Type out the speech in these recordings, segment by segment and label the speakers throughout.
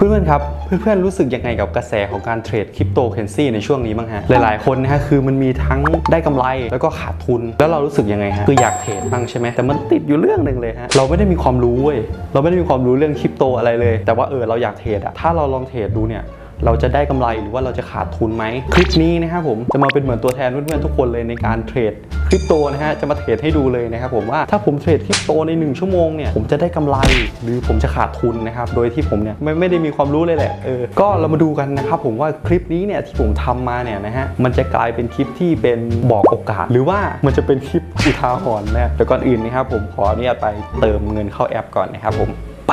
Speaker 1: เพื่อนๆครับ เพื่อนๆรู้สึกยังไงกับกระแสของการเทรดคริปโตเคอเรนซีในช่วงนี้บ้างฮะ หลายๆคนนะฮะคือมันมีทั้งได้กำไรแล้วก็ขาดทุน แล้วเรารู้สึกยังไงฮะ คืออยากเทรดบ้างใช่ไหมแต่มันติดอยู่เรื่องหนึ่งเลยฮะ เราไม่ได้มีความรู้เว้ย เราไม่ได้มีความรู้เรื่องคริปโตอะไรเลย แต่ว่าเออเราอยากเทรดอะถ้าเราลองเทรดดูเนี่ยเราจะได้กำไรหรือว่าเราจะขาดทุนไหม คลิปนี้นะครับผมจะมาเป็นเหมือนตัวแทนเพื่อนๆทุกคนเลยในการเทรด คริปโตนะฮะจะมาเทรดให้ดูเลยนะครับผมว่าถ้าผมเทรดคริปโตใน 1 ชั่วโมงเนี่ยผมจะได้กำไรหรือผมจะขาดทุนนะครับโดยที่ผมเนี่ยไม่ไม่ได้มีความรู้เลยแหละเออก็เรามาดูกันนะครับผมว่าคลิปนี้เนี่ยที่ผมทำมาเนี่ยนะฮะมันจะกลายเป็นคลิปที่เป็นบอกโอกาส หรือว่ามันจะเป็นคลิปอุทาหรณ์นะแต่ก่อนอื่นนะครับผมขออนุญาตไปเติมเงินเข้าแอปก่อนนะครับผมไป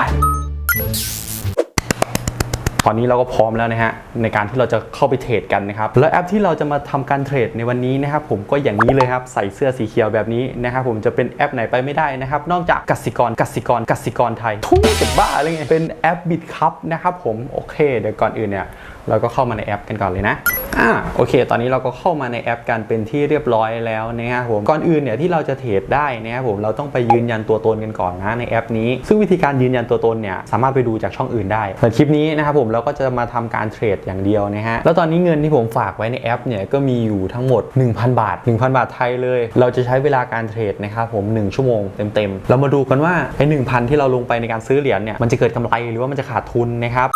Speaker 1: อนนี้เราก็พร้อมแล้วนะฮะในการที่เราจะเข้าไปเทรดกันนะครับแล้วแอปที่เราจะมาทำการเทรดในวันนี้นะครับผมก็อย่างนี้เลยครับใส่เสื้อสีเขียวแบบนี้นะครับผมจะเป็นแอปไหนไปไม่ได้นะครับนอกจากกสิกรกสิกรกสิกรไทยทุกจะบ้าอะไรเงี้ยเป็นแอปบิดคับนะครับผมโอเคเดี๋ยวก่อนอื่นเนี่ย เราก็เข้ามาในแอปกันก่อนเลยนะอ่าโอเค ตอนนี้เราก็เข้ามาในแอปกันเป็นที่เรียบร้อยแล้วนะครับผมก่อนอื่นเนี่ยที่เราจะเทรดได้นะครับผมเราต้องไปยืนยันตัวตนกันก่อนนะในแอปนี้ ซึ่งวิธีการยืนยันตัวตนเนี่ยสามารถไปดูจากช่องอื่นได้แต่คลิปนี้นะครับผมเราก็จะมาทำการเทรดอย่างเดียวนะฮะแล้วตอนนี้เงินที่ผมฝากไว้ในแอปเนี่ยก็มีอยู่ทั้งหมด 1,000 บาท 1,000 บาทไทยเลย เราจะใช้เวลาการเทรดนะครับผม 1 ชั่วโมงเต็มๆ เรามาดูกันว่าไอ้1,000ที่เราลงไปในการซื้อเหรียญเนี่ยมันจะเกิดกำไรหรือว่ามันจะขาดทุนนะครับ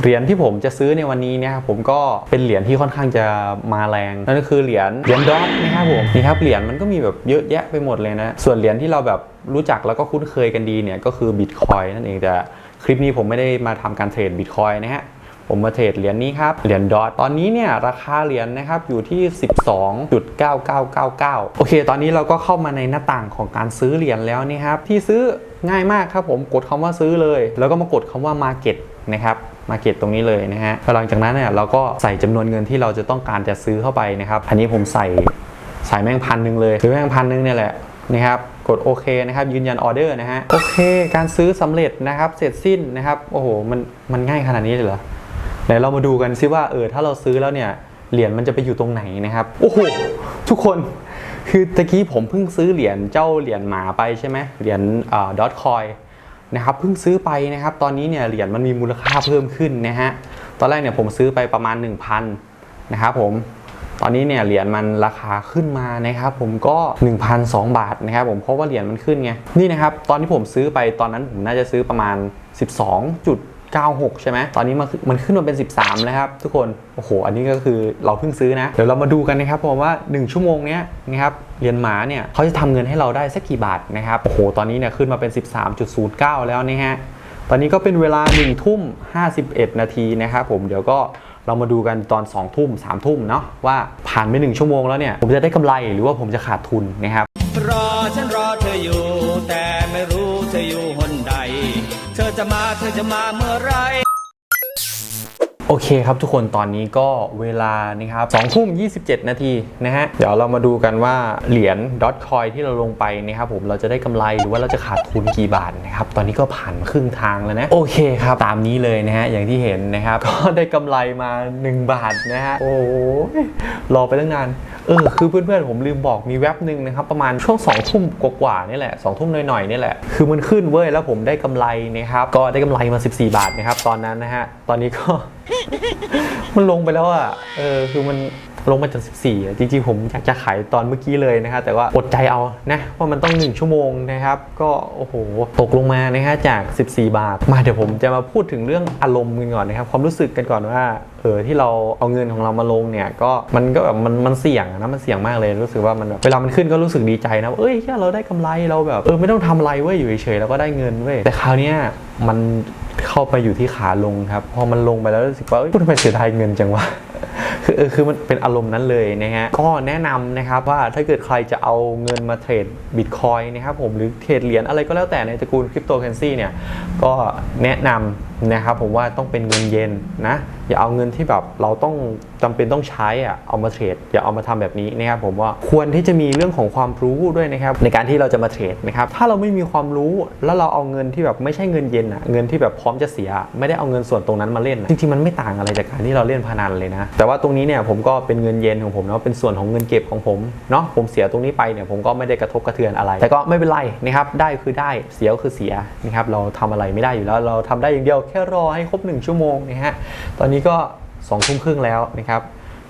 Speaker 1: เหรียญที่ผมจะซื้อในวันนี้เนี่ยครับผมก็เป็นเหรียญที่ค่อนข้างจะมาแรงนั่นก็คือเหรียญเหรียญดอทนะครับผมนี่ครับเหรียญมันก็มีแบบเยอะแยะไปหมดเลยนะ ส่วนเหรียญที่เราแบบรู้จักแล้วก็คุ้นเคยกันดีเนี่ยก็คือบิตคอยนั่นเองแต่คลิปนี้ผมไม่ได้มาทำการเทรดบิตคอยนะฮะผมมาเทรดเหรียญนี้ครับ เหรียญดอทตอนนี้เนี่ยราคาเหรียญนะครับอยู่ที่ 12.9999 โอเค ตอนนี้เราก็เข้ามาในหน้าต่างของการซื้อเหรียญแล้วนี่ครับ ที่ซื้อง่ายมากครับผมกดคำว่าซื้อเลย แล้วก็มากดคำว่า Market นะครับ Market ตรงนี้เลยนะฮะหลังจากนั้นเนี่ยเราก็ใส่จำนวนเงินที่เราจะต้องการจะซื้อเข้าไปนะครับ อันนี้ผมใส่ใส่แม่งพันหนึ่งเลยหรือแม่งพันหนึ่งเนี่ยแหละนะครับกดโอเคนะครับยืนยันออเดอร์นะฮะโอเค การซื้อสำเร็จนะครับเสร็จสิ้นนะครับโอ้โหมันมันง่ายขนาดนี้เลยเหรอเดี๋ยวเรามาดูกันซิว่าเออถ้าเราซื้อแล้วเนี่ยเหรียญมันจะไปอยู่ตรงไหนนะครับโอ้โหทุกคนคือตะกี้ผมเพิ่งซื้อเหรียญเจ้าเหรียญหมาไปใช่ไหมเหรียญดอทคอย นะครับเพิ่งซื้อไปนะครับ ตอนนี้เนี่ยเหรียญมันมีมูลค่าเพิ่มขึ้นนะฮะตอนแรกเนี่ยผมซื้อไปประมาณ 1,000นะครับผมตอนนี้เนี่ยเหรียญมันราคาขึ้นมานะครับ ผมก็ 1,002 บาทนะครับ ผมเพราะว่าเหรียญมันขึ้นไงนี่นะครับ ตอนที่ผมซื้อไปตอนนั้นผมน่าจะซื้อประมาณ 12จุด 96 ใช่ไหม ตอนนี้มันมันขึ้นมาเป็น 13 แล้วครับทุกคน โอ้โห อันนี้ก็คือเราเพิ่งซื้อนะ เดี๋ยวเรามาดูกันนะครับผมว่า 1 ชั่วโมงเนี้ยนะครับเรียญหมาเนี่ยเขาจะทำเงินให้เราได้สักกี่บาทนะครับ โอ้โห ตอนนี้เนี่ยขึ้นมาเป็น 13.09 แล้วนะฮะ ตอนนี้ก็เป็นเวลา1ทุ่ม51 นาทีนะครับผม เดี๋ยวก็เรามาดูกันตอน2ทุ่ม3ทุ่มเนาะว่าผ่านไป1ชั่วโมงแล้วเนี่ยผมจะได้กำไรหรือว่าผมจะขาดทุนนะครับ
Speaker 2: รอฉันรอเธออยู่ จะมาเธอจะมาเมื่อไหร
Speaker 1: โอเคครับทุกคนตอนนี้ก็เวลานะครับ2ทุ่ม27 นาทีนะฮะ เดี๋ยวเรามาดูกันว่าเหรียญดอทคอยที่เราลงไปนะครับผมเราจะได้กำไรหรือว่าเราจะขาดทุนกี่บาทนะครับ ตอนนี้ก็ผ่านมาครึ่งทางแล้วนะ โอเคครับ ตามนี้เลยนะฮะ อย่างที่เห็นนะครับ ก็ได้กำไรมา 1 บาทนะฮะ โอ้ยรอไปตั้งนาน เออคือเพื่อนๆผมลืมบอกมีแว็บหนึ่งนะครับประมาณช่วง2องทุ่มกว่าๆนี่แหละ2องทุ่มหน่อยๆนี่แหละคือมันขึ้นเว้ยแล้วผมได้กำไรนะครับก็ได้กำไรมา 14 บาทนะครับตอนนั้นนะฮะตอนนี้ก็มันลงไปแล้วอะเออคือมัน ลงมาจาก14อะจริงๆ ผมอยากจะขายตอนเมื่อกี้เลยนะฮะแต่ว่าอดใจเอานะว่ามันต้อง 1 ชั่วโมงนะครับ ก็โอ้โห ตกลงมานะฮะจาก 14 บาท มาเดี๋ยวผมจะมาพูดถึงเรื่องอารมณ์กันก่อนนะครับ ความรู้สึกกันก่อนว่าเออที่เราเอาเงินของเรามาลงเนี่ยก็มันก็แบบมันมันเสี่ยงนะมันเสี่ยงมากเลยรู้สึกว่ามันแบบเวลามันขึ้นก็รู้สึกดีใจนะเอ้ยแค่เราได้กำไรเราแบบเออไม่ต้องทำอะไรเว้ยอยู่เฉยๆเราก็ได้เงินเว้ยแต่คราวเนี้ยมันเข้าไปอยู่ที่ขาลงครับพอมันลงไปแล้วรู้สึกว่าเอ้ยทำไมเสียดายเงินจังวะ คือเออคือมันเป็นอารมณ์นั้นเลยนะฮะก็แนะนำนะครับว่าถ้าเกิดใครจะเอาเงินมาเทรดบิตคอยนะครับผมหรือเทรดเหรียญอะไรก็แล้วแต่ในตระกูลคริปโตเคอเรนซีเนี่ยก็แนะนำ นะครับผมว่าต้องเป็นเงินเย็นนะอย่าเอาเงินที่แบบเราต้องจำเป็นต้องใช้อะเอามาเทรดอย่าเอามาทำแบบนี้นะครับผมว่าควรที่จะมีเรื่องของความรู้ด้วยนะครับในการที่เราจะมาเทรดนะครับถ้าเราไม่มีความรู้แล้วเราเอาเงินที่แบบไม่ใช่เงินเย็นอะเงินที่แบบพร้อมจะเสีย ไม่ได้เอาเงินส่วนตรงนั้นมาเล่นจริงๆมันไม่ต่างอะไรจากการที่เราเล่นพนันเลยนะแต่ว่าตรงนี้เนี่ยผมก็เป็นเงินเย็นของผมเนาะเป็นส่วนของเงินเก็บของผมเนาะผมเสียตรงนี้ไปเนี่ยผมก็ไม่ได้กระทบกระเทือนอะไร แต่ก็ไม่เป็นไรนะครับได้คือได้เสียก็คือเสียนะครับเราทำอะไรไม่ได้อยู่แล้วเราทำได้อย่างเดียวแค่รอให้ครบ 1 ชั่วโมงนะฮะตอนนี้ก็2องทุ่มครึ่งแล้วนะครับ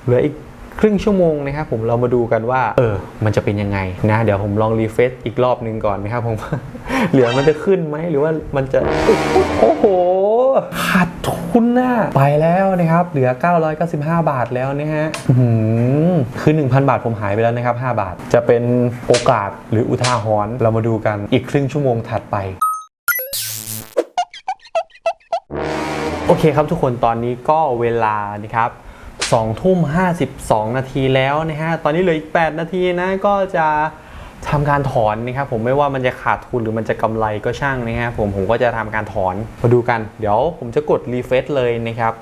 Speaker 1: เหลืออีกครึ่งชั่วโมงนะครับผมเรามาดูกันว่า เออ มันจะเป็นยังไงนะเดี๋ยวผมลองรีเฟซอีกรอบหนึ่งก่อนนะครับผมเหลือมันจะขึ้นไหมหรือว่ามันจะโอ้โหขาดทุนน่ะไปแล้วนะครับ เหลือ 995 บาทแล้วนะฮะอื้อหือคือ 1,000 บาทผมหายไปแล้วนะครับ 5 บาท จะเป็นโอกาสหรืออุทาหรณ์เรามาดูกันอีกครึ่งชั่วโมงถัดไป โอเคครับทุกคนตอนนี้ก็เวลานะครับ2ทุ่ม52นาทีแล้วนะฮะ ตอนนี้เหลืออีก8นาทีนะก็จะทำการถอนนะครับผมไม่ว่ามันจะขาดทุนหรือมันจะกำไรก็ช่างนะฮะผมผมก็จะทำการถอนมาดูกัน เดี๋ยวผมจะกดรีเฟซเลยนะครับ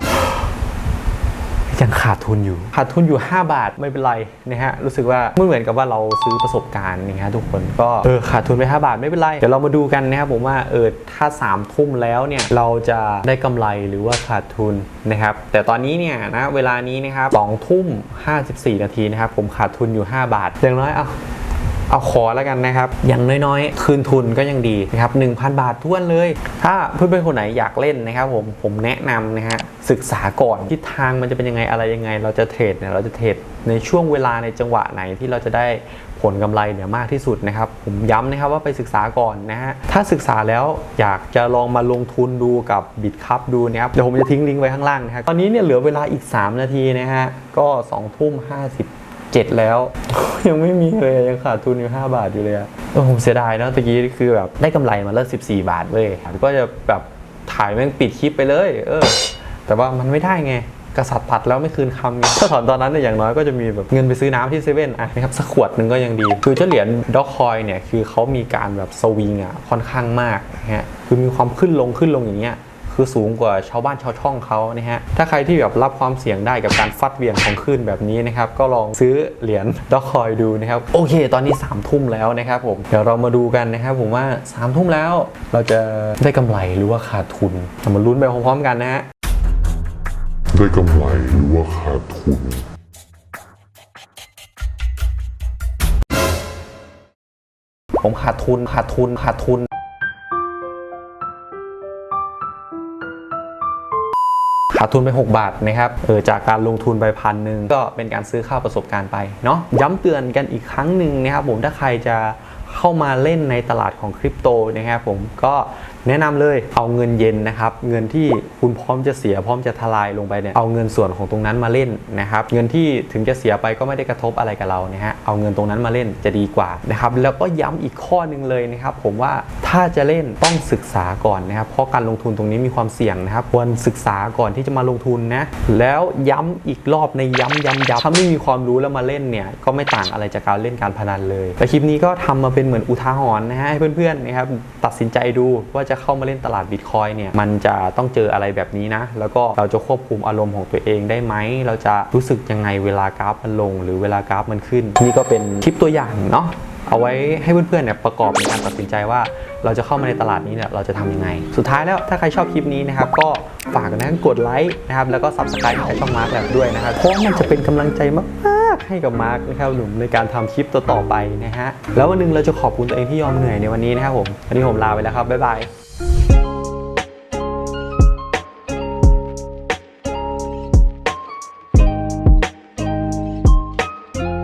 Speaker 1: ยังขาดทุนอยู่ ขาดทุนอยู่ 5 บาทไม่เป็นไรนะฮะรู้สึกว่าไม่เหมือนกับว่าเราซื้อประสบการณ์นะฮะทุกคนก็เออขาดทุนไป 5 บาทไม่เป็นไรเดี๋ยวเรามาดูกันนะครับผมว่าเออถ้า3ามทุ่มแล้วเนี่ยเราจะได้กำไรหรือว่าขาดทุนนะครับแต่ตอนนี้เนี่ยนะเวลานี้นะครับสองทุ่ม54 นาทีนะครับผมขาดทุนอยู่ 5 บาทอย่างน้อยเอา เอาขอแล้วกันนะครับ อย่างน้อยๆ คืนทุนก็ยังดีนะครับ1,000 บาทท้วนเลย ถ้าเพื่อนๆคนไหนอยากเล่นนะครับผมผมแนะนำนะฮะศึกษาก่อนทิศทางมันจะเป็นยังไงอะไรยังไง เราจะเทรดเนี่ยเราจะเทรดในช่วงเวลาในจังหวะไหนที่เราจะได้ผลกำไรเนี่ยมากที่สุดนะครับ ผมย้ำนะครับว่าไปศึกษาก่อนนะฮะถ้าศึกษาแล้วอยากจะลองมาลงทุนดูกับบิตคัพดูนะครับเดี๋ยวผมจะทิ้งลิงก์ไว้ข้างล่างนะครับตอนนี้เนี่ยเหลือเวลาอีก 3 นาทีนะฮะก็2ทุ่ม50 เจ็ดแล้ว ยังไม่มีเลยยังขาดทุนอยู่ 5 บาทอยู่เลยอะเออผมเสียดายนะตะกี้คือแบบได้กำไรมาเลิก14 บาทเว้ยก็จะแบบถ่ายแม่งปิดคลิปไปเลย เออ แต่ว่ามันไม่ได้ไงกษัตริย์ตัดแล้วไม่คืนคำไงถ้าถอนตอนนั้นเนี่ยอย่างน้อยก็จะมีแบบเงินไปซื้อน้ำที่เซเว่นอะนะครับสักขวดหนึ่งก็ยังดี คือเจ้าเหรียญด็อกคอยเนี่ยคือเขามีการแบบสวิงอะค่อนข้างมากนะฮะคือมีความขึ้นลงขึ้นลงอย่างเงี้ย คือสูงกว่าชาวบ้านชาวช่องเขานะฮะ ถ้าใครที่แบบรับความเสี่ยงได้กับการฟัดเหวี่ยงของคลื่นแบบนี้นะครับ ก็ลองซื้อเหรียญดอกคอยดูนะครับ โอเค ตอนนี้3ามทุ่มแล้วนะครับผม เดี๋ยวเรามาดูกันนะครับผมว่า3ามทุ่มแล้วเราจะได้กำไรหรือว่าขาดทุนเรามาลุ้นไปพร้อมๆกันนะฮะ
Speaker 3: ได้กำไรหรือว่าขาดทุน
Speaker 1: ผมขาดทุนขาดทุนขาดทุน ขาดทุนไป 6 บาทนะครับเออจากการลงทุนไปพันหนึ่งก็เป็นการซื้อค่าประสบการณ์ไปเนาะย้ำเตือนกันอีกครั้งหนึ่งนะครับผมถ้าใครจะ เข้ามาเล่นในตลาดของคริปโตนะครับผมก็แนะนำเลยเอาเงินเย็นนะครับ เงินที่คุณพร้อมจะเสียพร้อมจะทลายลงไปเนี่ยเอาเงินส่วนของตรงนั้นมาเล่นนะครับ เงินที่ถึงจะเสียไปก็ไม่ได้กระทบอะไรกับเรานะฮะเอาเงินตรงนั้นมาเล่นจะดีกว่านะครับแล้วก็ย้ำอีกข้อหนึ่งเลยนะครับ ผมว่าถ้าจะเล่นต้องศึกษาก่อนนะครับ เพราะการลงทุนตรงนี้มีความเสี่ยงนะครับควรศึกษาก่อนที่จะมาลงทุนนะแล้วย้ำอีกรอบในย้ำย้ำย้ำถ้าไม่มีความรู้แล้วมาเล่นเนี่ยก็ไม่ต่างอะไรจากการเล่นการพนันเลยแต่คลิปนี้ก็ทำมาเป็นเหมือนอุทาหรณ์นะฮะให้เพื่อนๆนะครับตัดสินใจดูว่าจะเข้ามาเล่นตลาดบิตคอยเนี่ยมันจะต้องเจออะไรแบบนี้นะ แล้วก็เราจะควบคุมอารมณ์ของตัวเองได้ไหม เราจะรู้สึกยังไงเวลากราฟมันลง หรือเวลากราฟมันขึ้น นี่ก็เป็นคลิปตัวอย่างเนาะเอาไว้ให้เพื่อนๆเนี่ยประกอบในการตัดสินใจว่าเราจะเข้ามาในตลาดนี้เนี่ยเราจะทำยังไง สุดท้ายแล้วถ้าใครชอบคลิปนี้นะครับ ก็ฝากนะกดไลค์นะครับแล้วก็ subscribe ให้ช่องมาร์คแบบด้วยนะครับเพราะมันจะเป็นกำลังใจมาก ๆให้กับมาร์คนะครับหนุ่มในการทำคลิปต่อๆไปนะฮะแล้ววันหนึงเราจะขอบคุณตัวเองที่ยอมเหนื่อยในวันนี้นะครับผมวันนี้ผมลาไปแล้วครับบ๊ายบาย